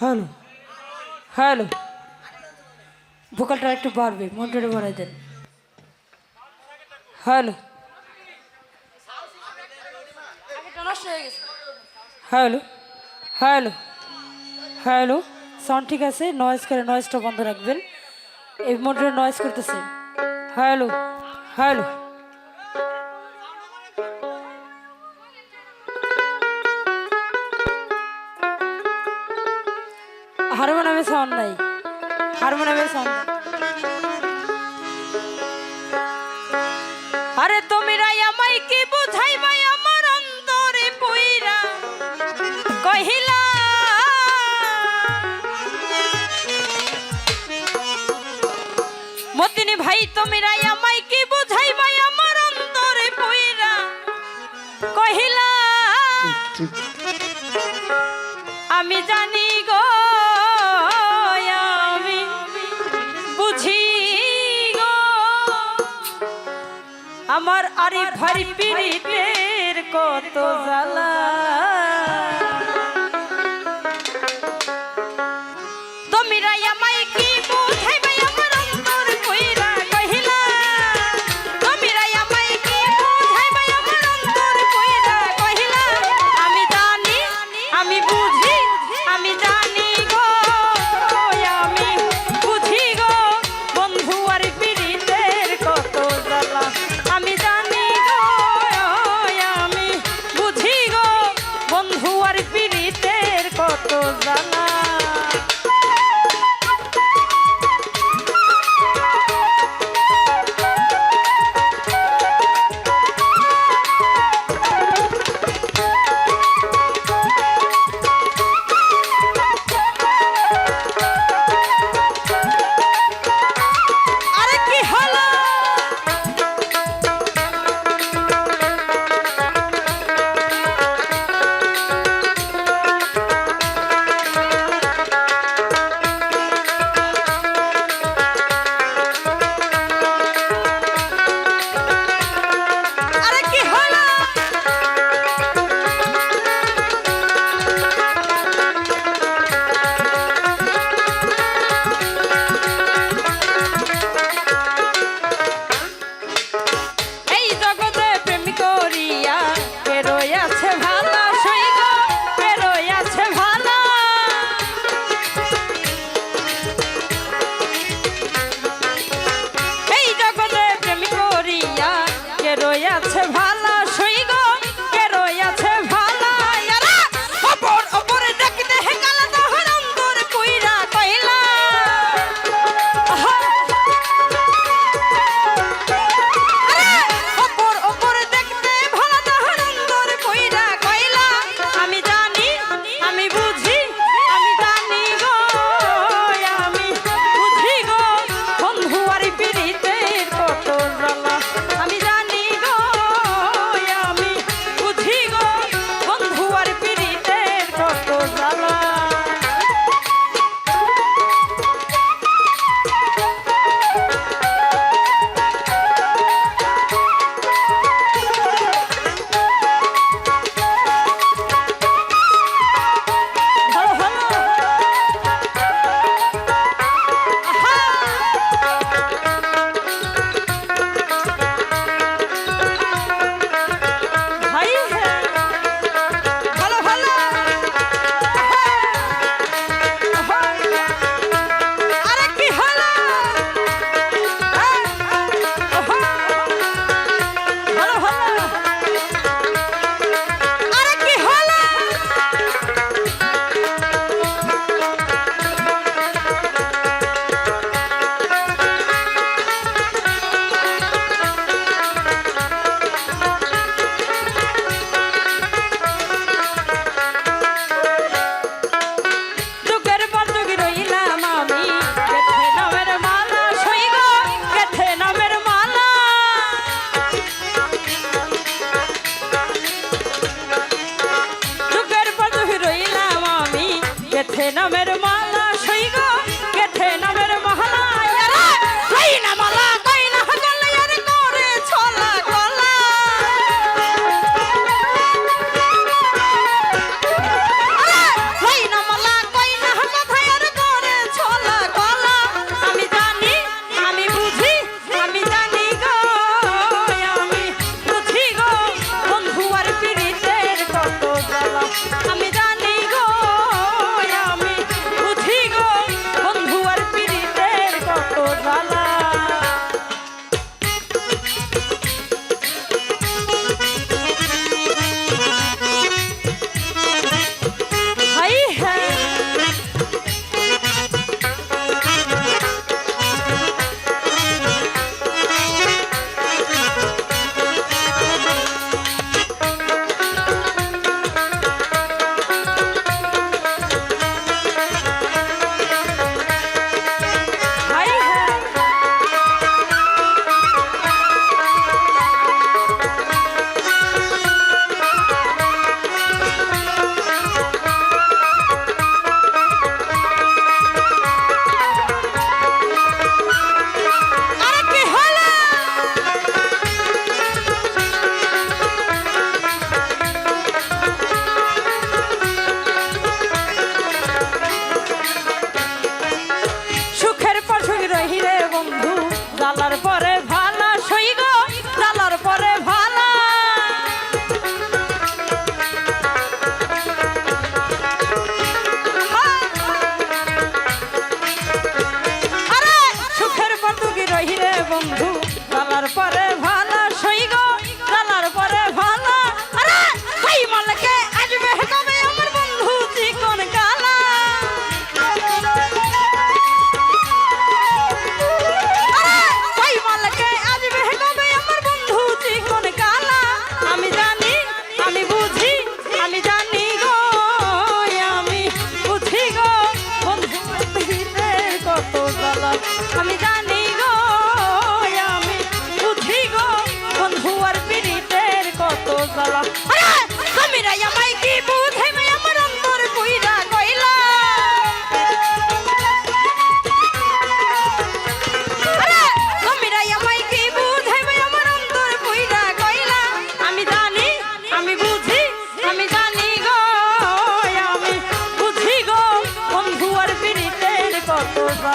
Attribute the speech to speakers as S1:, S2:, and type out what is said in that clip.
S1: Hello hello. ভোকালটা একটু বাড়বে মন্টরে বাড়াই দেন। Hello. Hello hello hello. Sound ঠিক আছে নয়েজ করে নয়েজটা বন্ধ রাখবেন। এই মোটরে নয়েজ করতেছে। Hello hello. হারমোনিয়ামে সাউন্ড আরে তুমি রাই আমায় কি বুঝাই ভাই? আমার অন্তরে পইরা কহিলা মতিনি ভাই তুমি রাই আমায় কি বুঝাই ভাই? আমার অন্তরে পইরা কহিলা আমি জানি গো আরে ভারি পিড়িতের কত জ্বালা। কত জ্বালা